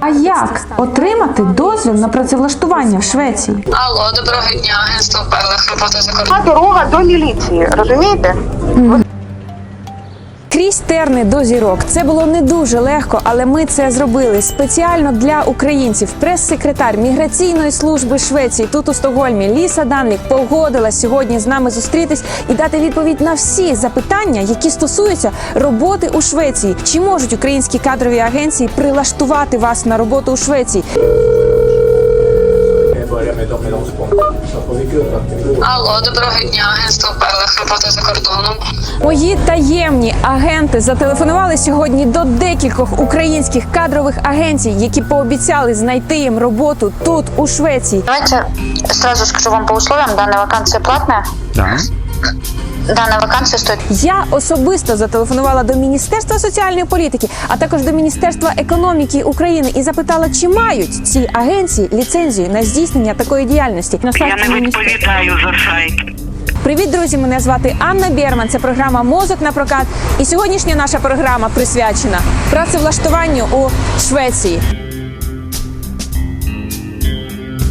А як отримати дозвіл на працевлаштування в Швеції? Алло, доброго дня, агентство Пелех, робота за кордоном. Дорога до міліції, розумієте? Крізь терни до зірок. Це було не дуже легко, але ми це зробили спеціально для українців. Прес-секретар міграційної служби Швеції тут у Стокгольмі Ліса Данлік погодилась сьогодні з нами зустрітись і дати відповідь на всі запитання, які стосуються роботи у Швеції. Чи можуть українські кадрові агенції прилаштувати вас на роботу у Швеції? Алло, доброго дня, агентство Пелех, робота за кордоном. Мої таємні агенти зателефонували сьогодні до декількох українських кадрових агенцій, які пообіцяли знайти їм роботу тут, у Швеції. Давайте сразу скажу вам по условиям. Данная вакансия платная. Да. Данная вакансия стоит Я особисто зателефонувала до Міністерства соціальної політики, а також до Міністерства економіки України і запитала, чи мають ці агенції ліцензію на здійснення такої діяльності. На Я не відповідаю за сайт. Привіт, друзі! Мене звати Анна Берман. Це програма Мозок на прокат. І сьогоднішня наша програма присвячена працевлаштуванню у Швеції.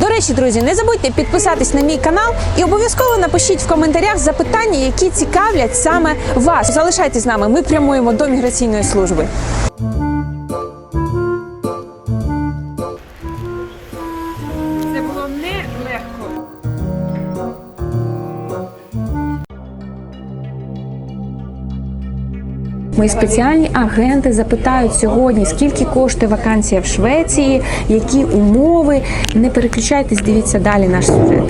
До речі, друзі, не забудьте підписатись на мій канал і обов'язково напишіть в коментарях запитання, які цікавлять саме вас. Залишайтесь з нами. Ми прямуємо до міграційної служби. Мої спеціальні агенти запитають сьогодні, скільки коштує вакансія в Швеції, які умови. Не переключайтесь, дивіться далі наш сюжет.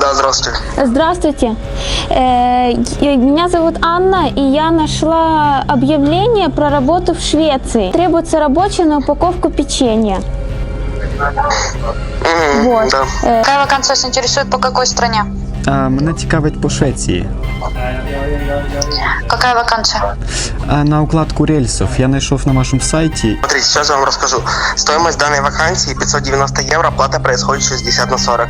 Да, здравствуйте. Здравствуйте. Э, Меня зовут Анна, и я нашла объявление про работу в Швеции. Требуется рабочая на упаковку печенья. Мгм, Вот. Да. Какая вакансия вас интересует по какой стране? А, мене цікавить по Швеції. Какая вакансия? А, на укладку рельсів я знайшов на вашому сайті. Смотрите, сейчас я вам расскажу. Стоимость данной вакансии 590 евро, плата происходит 60 на 40.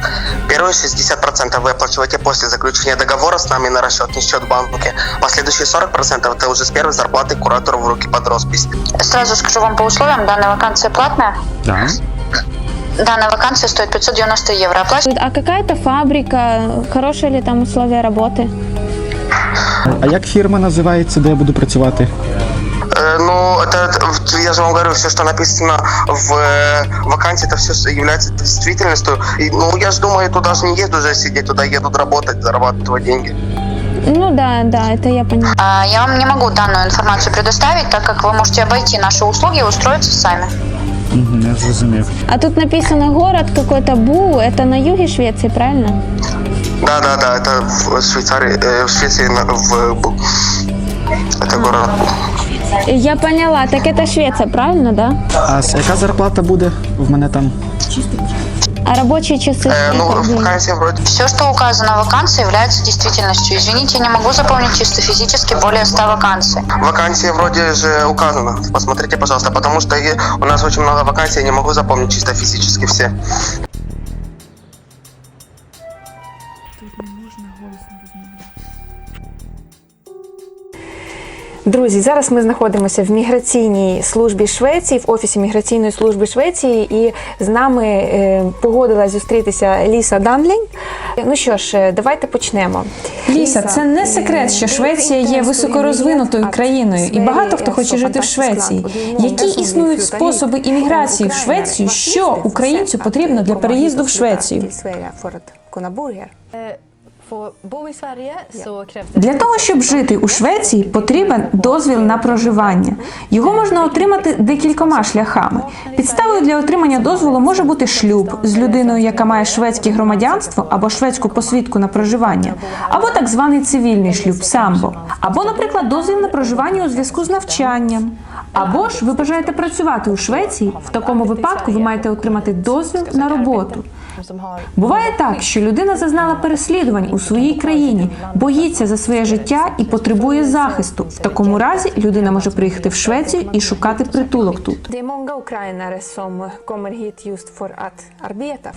Первые 60% вы оплачиваете после заключения договора с нами на расчетный счет в банке. Последующие 40% это уже с первой зарплаты куратору в руки под роспись. Сразу скажу вам по условиям. Данная вакансия платная. Да. Данная вакансия стоит 590 евро. Оплачивать А какая-то фабрика? Хорошие ли там условия работы? А як фірма називається, де я буду працювати? Э, ну, это, это- я же вам говорю, все, что написано в э, вакансии, это все является действительностью. И, ну, я же думаю, туда же не еду уже сидеть, туда едут работать, зарабатывать деньги. Ну да, да, это я поняла. А, Я вам не могу данную информацию предоставить, так как вы можете обойти наши услуги и устроиться сами. Угу, я зрозумів. А тут написано город какой-то Бу, это на юге Швеции, правильно? Да, да, да, это в Швейцарии, э, в Швеции, на- в Бу. Это город. Я поняла, так это Швеция, правильно, да? А с- яка зарплата буде? В мене там. А рабочие часы? Э, ну, вакансия вроде. Все, что указано в вакансии, является действительностью. Извините, я не могу заполнить чисто физически более 100 вакансий. Вакансия вроде же указана. Посмотрите, пожалуйста, потому что у нас очень много вакансий, я не могу запомнить чисто физически все. Друзі, зараз ми знаходимося в міграційній службі Швеції, в офісі міграційної служби Швеції, і з нами е, погодилась зустрітися Ліса Данлінг. Ну що ж, е, давайте почнемо. Ліса, це не секрет, що Швеція є високорозвинутою країною, і багато хто хоче жити в Швеції. Які існують способи імміграції в Швецію? Що українцю потрібно для переїзду в Швецію? Для того, щоб жити у Швеції, потрібен дозвіл на проживання. Його можна отримати декількома шляхами. Підставою для отримання дозволу може бути шлюб з людиною, яка має шведське громадянство або шведську посвідку на проживання, або так званий цивільний шлюб самбо, або, наприклад, дозвіл на проживання у зв'язку з навчанням. Або ж ви бажаєте працювати у Швеції. В такому випадку ви маєте отримати дозвіл на роботу. Буває так, що людина зазнала переслідувань у своїй країні, боїться за своє життя і потребує захисту. В такому разі людина може приїхати в Швецію і шукати притулок тут.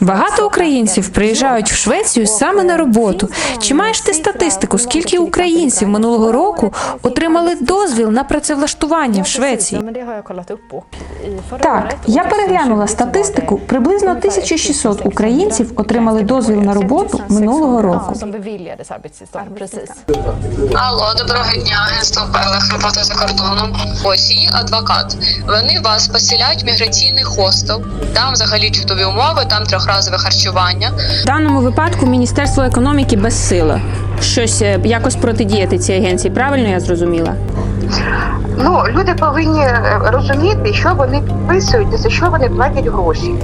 Багато українців приїжджають в Швецію саме на роботу. Чи маєш ти статистику, скільки українців минулого року отримали дозвіл на працевлаштування в Швеції? Так, я переглянула статистику. Приблизно 1600 українців отримали дозвіл на роботу минулого року. Алло, доброго дня, агентство Пелех, робота за кордоном. Ось її адвокат. Вони вас поселяють в міграційний хостел. Там взагалі чудові умови, там трьохразове харчування. В даному випадку Міністерство економіки безсило. Щось е, якось протидіяти цій агенції. Правильно я зрозуміла? Ну, люди повинні е, розуміти, що вони підписують і за що вони платять гроші.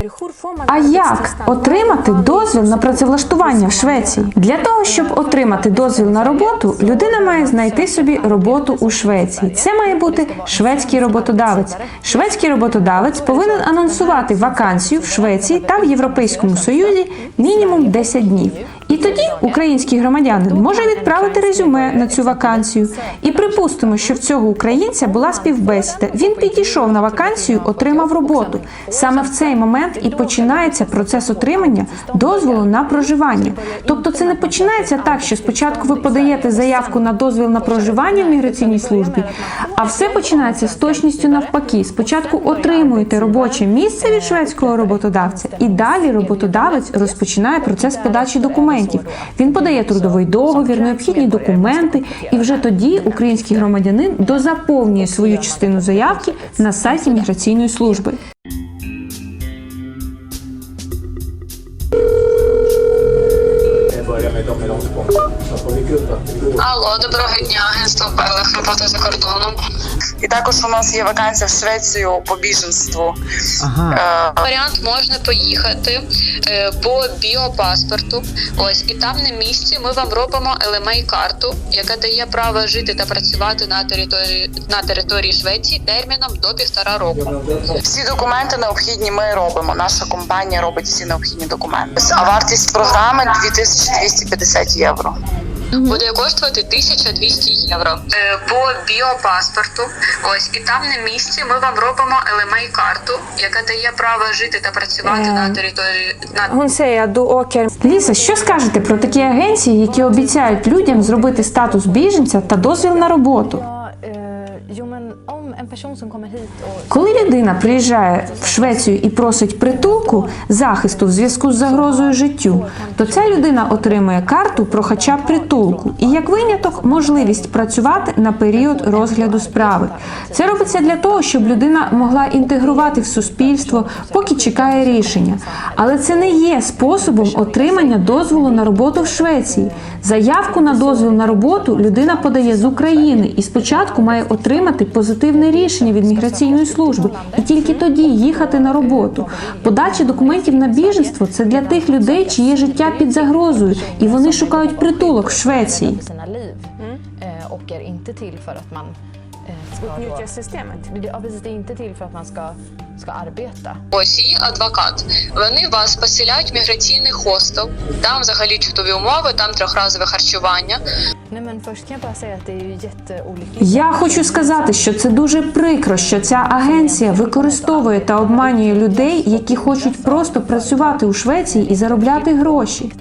А як отримати дозвіл на працевлаштування в Швеції? Для того, щоб отримати дозвіл на роботу, людина має знайти собі роботу у Швеції. Це має бути шведський роботодавець. Шведський роботодавець повинен анонсувати вакансію в Швеції та в Європейському Союзі мінімум 10 днів. І тоді український громадянин може відправити резюме на цю вакансію. І припустимо, що в цього українця була співбесіда. Він підійшов на вакансію, отримав роботу. Саме в цей момент і починається процес отримання дозволу на проживання. Тобто, це не починається так, що спочатку ви подаєте заявку на дозвіл на проживання в міграційній службі, а все починається з точністю навпаки. Спочатку отримуєте робоче місце від шведського роботодавця, і далі роботодавець розпочинає процес подачі документів. Він подає трудовий договір, необхідні документи, і вже тоді український громадянин дозаповнює свою частину заявки на сайті міграційної служби. Алло, доброго дня, агентство Пелех, робота за кордоном. І також у нас є вакансія в Швецію по біженству. Ага. Е, Варіант можна поїхати е, по біопаспорту. Ось і там на місці ми вам робимо LMA карту, яка дає право жити та працювати на території на території Швеції терміном до півтора року. Всі документи необхідні ми робимо. Наша компанія робить всі необхідні документи. А вартість програми 2250 євро. Буде коштувати 1200 євро. Е, По біопаспорту. Ось і там на місці ми вам робимо LMA карту, яка дає право жити та працювати Е. на території на Гонсея до Окер. Ліса, що скажете про такі агенції, які обіцяють людям зробити статус біженця та дозвіл на роботу? Коли людина приїжджає в Швецію і просить притулку, захисту в зв'язку з загрозою життю, то ця людина отримує карту про хоча б притулку і як виняток можливість працювати на період розгляду справи. Це робиться для того, щоб людина могла інтегрувати в суспільство, поки чекає рішення. Але це не є способом отримання дозволу на роботу в Швеції. Заявку на дозвіл на роботу людина подає з України і спочатку має отримати позитивне рішення від міграційної служби і тільки тоді їхати на роботу. Подача документів на біженство це для тих людей, чиє життя під загрозою, і вони шукають притулок в Швеції. Sina liv eh, och är inte till för att man eh, ska utnyttja systemet. ja, precis, det är inte till för att man ska, ska arbeta. Ось адвокат. Вони вас поселяють в міграційний хостел. Там взагалі чудові умови, там трьохразове харчування. Det. Я хочу сказати, що це дуже прикро, що ця агенція використовує та обманює людей, які хочуть просто працювати у Швеції і заробляти гроші.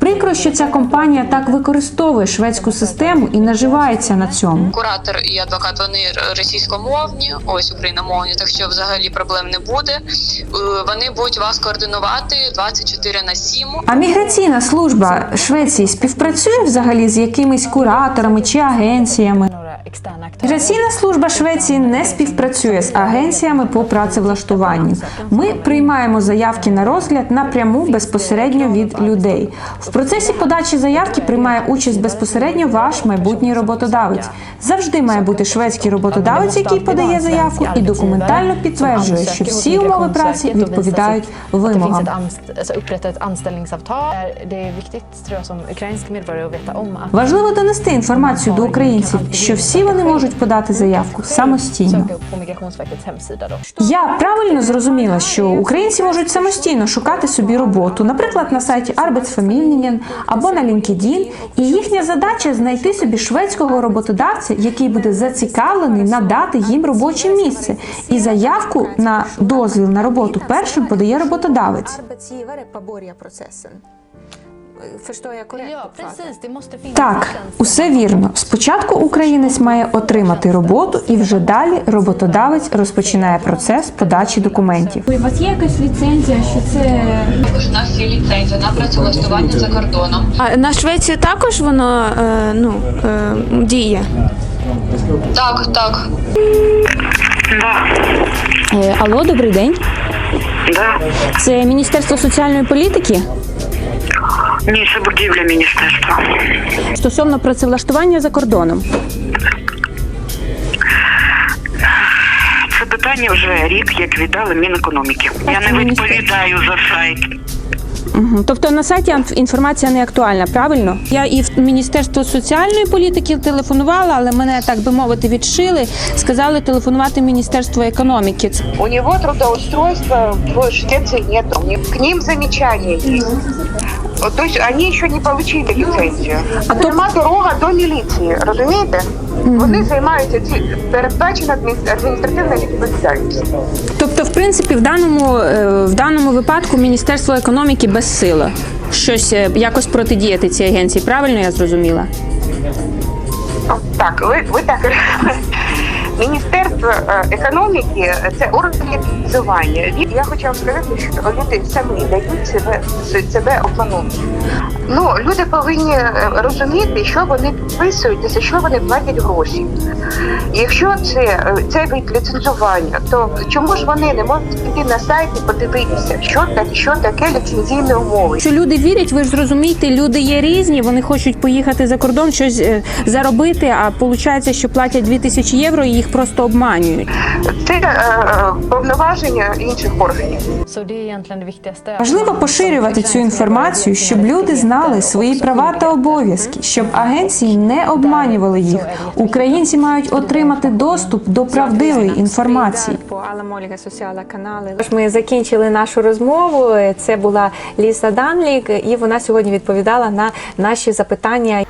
Прикро, що ця компанія так використовує шведську систему і наживається на цьому. Куратор і адвокат вони російськомовні, ось україномовні, так що взагалі проблем не буде. Е, Вони будуть вас координувати 24 на 7. А міграційна служба Швеції співпрацює взагалі з якимись кураторами чи агенціями. Міграційна служба Швеції не співпрацює з агенціями по працевлаштуванню. Ми приймаємо заявки на розгляд напряму безпосередньо від людей. В процесі подачі заявки приймає участь безпосередньо ваш майбутній роботодавець. Завжди має бути шведський роботодавець, який подає заявку і документально підтверджує, що всі умови праці відповідають вимогам. Важливо донести інформацію до українців, що всі всі вони можуть подати заявку самостійно. Я правильно зрозуміла, що українці можуть самостійно шукати собі роботу, наприклад, на сайті Arbetsförmedlingen або на LinkedIn, і їхня задача знайти собі шведського роботодавця, який буде зацікавлений надати їм робоче місце. І заявку на дозвіл на роботу першим подає роботодавець. Так, усе вірно. Спочатку українець має отримати роботу, і вже далі роботодавець розпочинає процес подачі документів. У вас є якась ліцензія, що це Також у нас є ліцензія на працевлаштування за кордоном. а на Швецію також воно е, ну е, діє? Так, так. Е, алло, добрий день. Да. Це Міністерство соціальної політики Ні, це будівля міністерства. стосовно працевлаштування за кордоном. Це питання вже рік, як віддали Мінекономіки. Я не відповідаю за сайт. Угу. Тобто на сайті інф- інформація не актуальна, правильно? Я і в Міністерство соціальної політики телефонувала, але мене так би мовити відшили. Сказали телефонувати Міністерство економіки. У него трудоустройства в Швеции нету. К ним замечания есть. То есть они еще не получили ліцензію. А Пряма дорога до міліції, розумієте? Вони займаються ці передбачена адмін- адміністративна відповідальність. Тобто, в принципі, в даному, е, в даному випадку Міністерство економіки безсило щось е, якось протидіяти цій агенції. Правильно я зрозуміла? Так, ви, ви так Міністерство е, економіки це орган ліцензування. Від- Я вам сказати, що люди самі дають себе, себе обманути. Ну, люди повинні е, розуміти, що вони підписують і за що вони платять гроші. Якщо це, е, це від ліцензування, то чому ж вони не можуть піти на сайт і подивитися, що, так, що таке ліцензійні умови? Що люди вірять, ви ж зрозумієте, люди є різні, вони хочуть поїхати за кордон, щось е, заробити, а виходить, що платять 2000 євро і їх просто обманюють. Це е, повноваження інших органів. Важливо поширювати цю інформацію, щоб люди знали свої права та обов'язки, щоб агенції не обманювали їх. Українці мають отримати доступ до правдивої інформації. Ми закінчили нашу розмову. Це була Ліса Данлік, і вона сьогодні відповідала на наші запитання.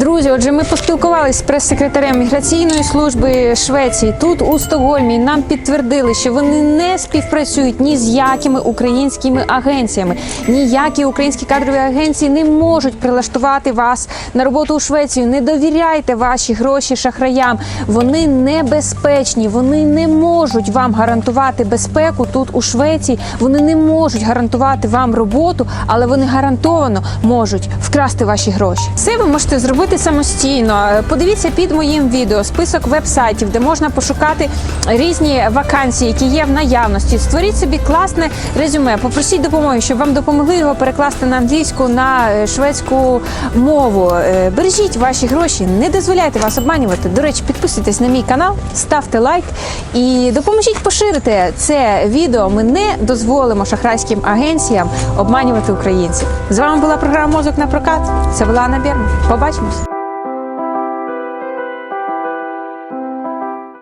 Друзі, отже, ми поспілкувалися з прес-секретарем міграційної служби Швеції тут у Стокгольмі. Нам підтвердили, що вони не співпрацюють ні з якими українськими агенціями. Ніякі українські кадрові агенції не можуть прилаштувати вас на роботу у Швецію. Не довіряйте ваші гроші шахраям. Вони небезпечні. Вони не можуть вам гарантувати безпеку тут у Швеції. Вони не можуть гарантувати вам роботу, але вони гарантовано можуть вкрасти ваші гроші. Це ви можете зробити самостійно. Е, Подивіться під моїм відео список веб-сайтів, де можна пошукати різні вакансії, які є в наявності. Створіть собі класне резюме, попросіть допомоги, щоб вам допомогли його перекласти на англійську, на е, шведську мову. Е, Бережіть ваші гроші, не дозволяйте вас обманювати. До речі, підписуйтесь на мій канал, ставте лайк і допоможіть поширити це відео. Ми не дозволимо шахрайським агенціям обманювати українців. З вами була програма Мозок на прокат. Це була Анна Берма. Побачимось.